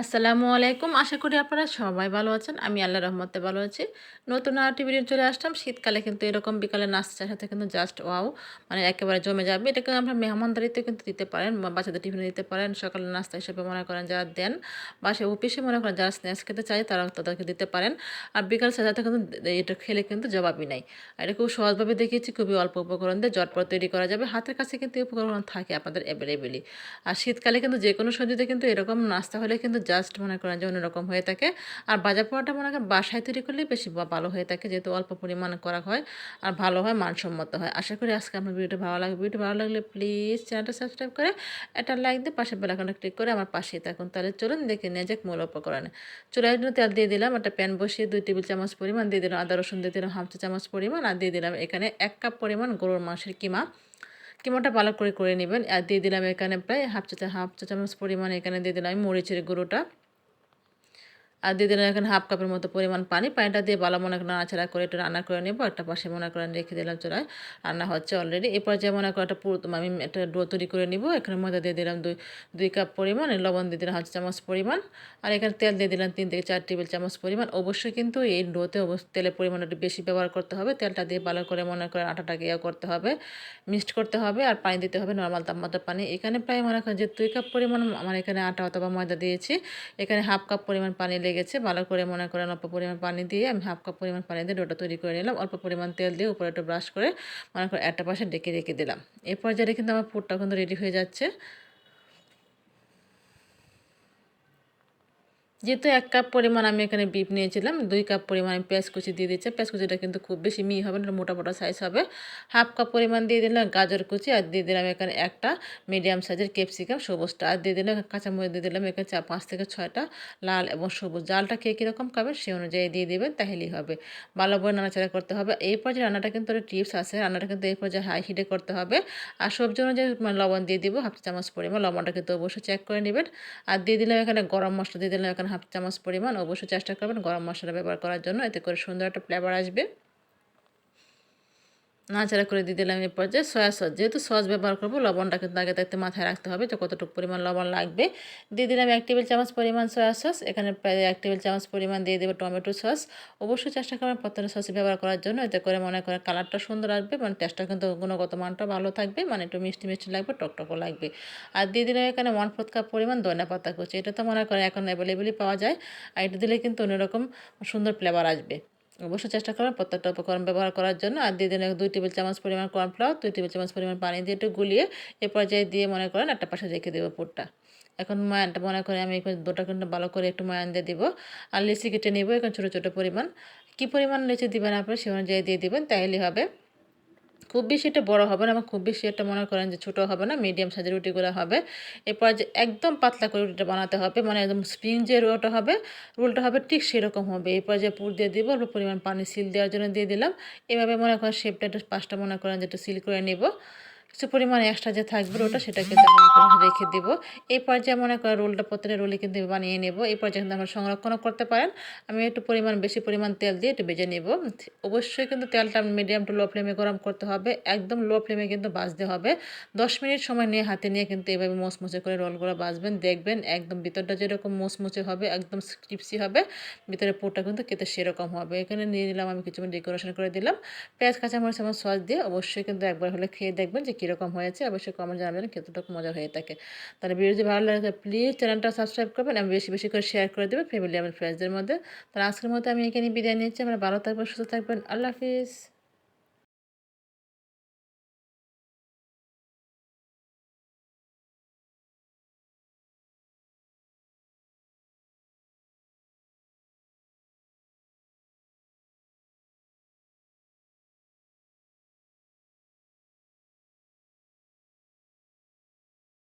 আসসালামু আলাইকুম। আশা করি আপনারা সবাই ভালো আছেন। আমি আল্লাহ রহমতে ভালো আছি। নতুন আরেকটি ভিডিও চলে আসলাম। শীতকালে কিন্তু এরকম বিকালে নাস্তার সাথে কিন্তু জাস্ট ওয়াও মানে একেবারে জমে যাবে। এটা কিন্তু আমরা মেহমানদারিতে কিন্তু দিতে পারেন বা বাচ্চাদের টিফিনে দিতে পারেন। সকালে নাস্তা হিসেবে মনে করেন যারা দেন বা সে অফিসে মনে করেন যারা স্ন্যাক্স খেতে চায় তারা তাদেরকে দিতে পারেন। আর বিকাল সাজাতে কিন্তু এটা খেলে কিন্তু জবাবই নাই। এটা খুব সহজভাবে দেখিয়েছি, খুবই অল্প উপকরণ দিয়ে জটপট তৈরি করা যাবে। হাতের কাছে কিন্তু উপকরণ থাকে আপনাদের অ্যাভেলেবেলই আর শীতকালে কিন্তু যে কোনো সবজিতে কিন্তু এরকম নাস্তা হলে কিন্তু জাস্ট মনে করেন যে অন্যরকম হয়ে থাকে। আর বাজার পোড়াটা মনে করেন বাসায় তৈরি করলেই বেশি ভালো হয়ে থাকে, যেহেতু অল্প পরিমাণে করা হয় আর ভালো হয়, মানসম্মত হয়। আশা করি আজকে আপনার ভিডিওটা ভালো লাগবে। ভিডিও ভালো লাগলে প্লিজ চ্যানেলটা সাবস্ক্রাইব করে একটা লাইক দিয়ে পাশে বেলাকানটা ক্লিক করে আমার পাশেই থাকুন। তাহলে চলুন দেখে নিয়ে যাক মূল উপকরণে। চুলার জন্য তেল দিয়ে দিলাম, একটা প্যান বসিয়ে দুই টেবিল চামচ পরিমাণ দিয়ে দিলাম। আদা, রসুন দিয়ে দিলাম, হাফ চা চামচ পরিমাণ। আর দিয়ে দিলাম এখানে এক কাপ পরিমাণ গরুর মাংসের কিমা। কিমাটা ভালো করে করে নেবেন। আর দিয়ে দিলাম এখানে প্রায় হাফ চা হাফ চা, চামচ পরিমাণ এখানে দিয়ে দিলাম মরিচের গুঁড়োটা। আর দিয়ে দিলাম এখানে হাফ কাপের মতো পরিমাণ পানি। পানিটা দিয়ে ভালো মনে করেন নাড়াচাড়া করে একটু রান্না করে নেব। একটা পাশে মনে করেন রেখে দিলাম চড়ায় রান্না হচ্ছে অলরেডি এরপর যে মনে করেন একটা পুরো আমি একটা ডো তৈরি করে নিব। এখানে মধ্যে দিয়ে দিলাম দুই দুই কাপ পরিমাণ লবণ দিয়ে দিলাম হাফ চামচ পরিমাণ। আর এখানে তেল দিয়ে দিলাম তিন থেকে চার টেবিল চামচ পরিমাণ। অবশ্যই কিন্তু এই ডোতে তেলের পরিমাণ একটু বেশি ব্যবহার করতে হবে। তেলটা দিয়ে ভালো করে মনে করেন আটাটাকে ইয়ে করতে হবে মিক্সড করতে হবে আর পানি দিতে হবে নর্মাল তাপমাত্রা পানি। এখানে প্রায় মনে করেন যে দুই কাপ পরিমাণ আমার এখানে আটা অথবা ময়দা দিয়েছি। এখানে হাফ কাপ পরিমাণ পানি লেগেছে ভালো করে মনে করেন অল্প পরিমাণ পানি দিয়ে আমি হাফ কাপ পরিমাণ পানি দিয়ে ডোটা তৈরি করে নিলাম। অল্প পরিমাণ তেল দিয়ে উপরে একটু ব্রাশ করে মনে করে একটা পাশে ডেকে রেখে দিলাম। এরপর পর্যায়ে কিন্তু আমার পুরটা কিন্তু রেডি হয়ে যাচ্ছে। যেহেতু এক কাপ পরিমাণ আমি এখানে বিপ নিয়েছিলাম, দুই কাপ পরিমাণ আমি পেঁয়াজ কুচি দিয়ে দিচ্ছি পেঁয়াজ কুচিটা কিন্তু খুব বেশি মিহি হবে না মোটা মোটা সাইজ হবে। হাফ কাপ পরিমাণ দিয়ে দিলাম গাজর কুচি আর দিয়ে দিলাম এখানে একটা মিডিয়াম সাইজের ক্যাপসিকাম সবুজটা। আর দিয়ে দিলাম কাঁচামরিচ, দিয়ে দিলাম এখানে চা পাঁচ থেকে ছয়টা লাল এবং সবুজ। জালটা কে কীরকম খাবেন সেই অনুযায়ী দিয়ে দেবেন, তাহলেই হবে। ভালো করে নাড়াচাড়া করতে হবে। এই পর্যায়ে রান্নাটা কিন্তু একটা টিপস আছে, রান্নাটা কিন্তু এই পর্যায়ে হাই হিটে করতে হবে। আর সবজি অনুযায়ী লবণ দিয়ে দিব, হাফ চামচ পরিমাণ। লবণটা কিন্তু অবশ্যই চেক করে নেবেন। আর দিয়ে দিলাম এখানে গরম মশলা, দিয়ে দিলাম এখানে হাফ চামচ পরিমাণ অবশ্যই চেষ্টা করবেন গরম মশলা ব্যবহার করার জন্য। এতে করে সুন্দর একটা ফ্লেভার আসবে। নাচাড়া করে দিয়ে দিলাম এই পর্যায়ে সয়া সস। যেহেতু সস ব্যবহার করব, লবণটা কিন্তু আগে থাকতে মাথায় রাখতে হবে যে কতটুকু পরিমাণ লবণ লাগবে। দিয়ে দিলাম এক টেবিল চামচ পরিমাণ সয়া সস। এখানে প্রায় এক টেবিল চামচ পরিমাণ দিয়ে দেবো টমেটো সস। অবশ্যই চেষ্টা করবেন প্রত্যেকটা সস ব্যবহার করার জন্য। এতে করে মনে করে কালারটা সুন্দর আসবে মানে টেস্টটা কিন্তু গুণগত মানটা ভালো থাকবে মানে একটু মিষ্টি মিষ্টি লাগবে, টকটকও লাগবে। আর দিয়ে দিলাম এখানে ওয়ান ফোর্থ কাপ পরিমাণ ধনে পাতা কুচি। এটা তো মনে করেন এখন অ্যাভেলেবেলই পাওয়া যায়। আর এটা দিলে কিন্তু অন্যরকম সুন্দর ফ্লেভার আসবে। অবশ্যই চেষ্টা করবেন প্রত্যেকটা উপকরণ ব্যবহার করার জন্য। আর দিয়ে দিন দুই টেবিল চামচ পরিমাণ কর্নফ্লাওয়ার দুই টেবিল চামচ পরিমাণ পানি দিয়ে একটু গুলিয়ে এ পর্যায়ে দিয়ে মনে করেন একটা পাশে রেখে দেবো পুরটা। এখন ময়ানটা মনে করে আমি দুটা কিন্তু ভালো করে একটু ময়ান দিয়ে দিব। আর লিচি কেটে নেব, এখন ছোটো ছোটো পরিমাণ। কী পরিমাণ লিচি দিবেন আপনার সে অনুযায়ী দিয়ে দেবেন তাইলে হবে। খুব বেশি এটা বড় হবে না, এবং খুব বেশি এটা মনে করেন যে ছোটো হবে না মিডিয়াম সাইজের রুটিগুলো হবে। এরপর যে একদম পাতলা করে রুটিটা বানাতে হবে মানে একদম স্প্রিং যে রোলটা হবে রোলটা হবে ঠিক সেরকম হবে। এরপর যে পুর দিয়ে দিব অল্প পরিমাণ পানি সিল দেওয়ার জন্য দিয়ে দিলাম। এভাবে মনে করেন শেপটা একটু পাঁচটা মনে করেন যে একটু সিল করে নেব। কিছু পরিমাণ এক্সট্রা যে থাকবে ওটা সেটা কিন্তু আমি রেখে দেব। এই পর্যায়ে মনে করেন রোলটা প্রত্যেকটা রোলে কিন্তু বানিয়ে নেব। এই পর্যায়ে কিন্তু আমরা সংরক্ষণও করতে পারেন। আমি একটু পরিমাণ, বেশি পরিমাণ তেল দিয়ে একটু বেজে নেব। অবশ্যই কিন্তু তেলটা মিডিয়াম টু লো ফ্লেমে গরম করতে হবে। একদম লো ফ্লেমে কিন্তু বাজতে হবে। দশ মিনিট সময় নিয়ে হাতে নিয়ে কিন্তু এভাবে মোচমুচে করে রোলগুলো বাজবেন। দেখবেন একদম ভিতরটা যেরকম মোচমুচে হবে, একদম ক্রিপসি হবে, ভিতরে পুরটা কিন্তু খেতে সেরকম হবে। এখানে নিয়ে নিলাম আমি কিছু ডেকোরেশন করে দিলাম। পেঁয়াজ, কাঁচামরিচ আমার সস দিয়ে অবশ্যই কিন্তু একবার হলে খেয়ে দেখবেন যে কীরকম হয়েছে, অবশ্যই কমেন্ট জানাবেন কতটুকু মজা হয়ে থাকে। তাহলে ভিডিও যদি ভালো লাগে প্লিজ চ্যানেলটা সাবস্ক্রাইব করবেন, আমি বেশি বেশি করে শেয়ার করে দেবেন ফ্যামিলি আমার ফ্রেন্ডসদের মধ্যে। তাহলে আজকের মতো আমি এখানে বিদায় নিচ্ছি, আমরা ভালো থাকবেন, সুস্থ থাকবেন, আল্লাহ হাফিজ।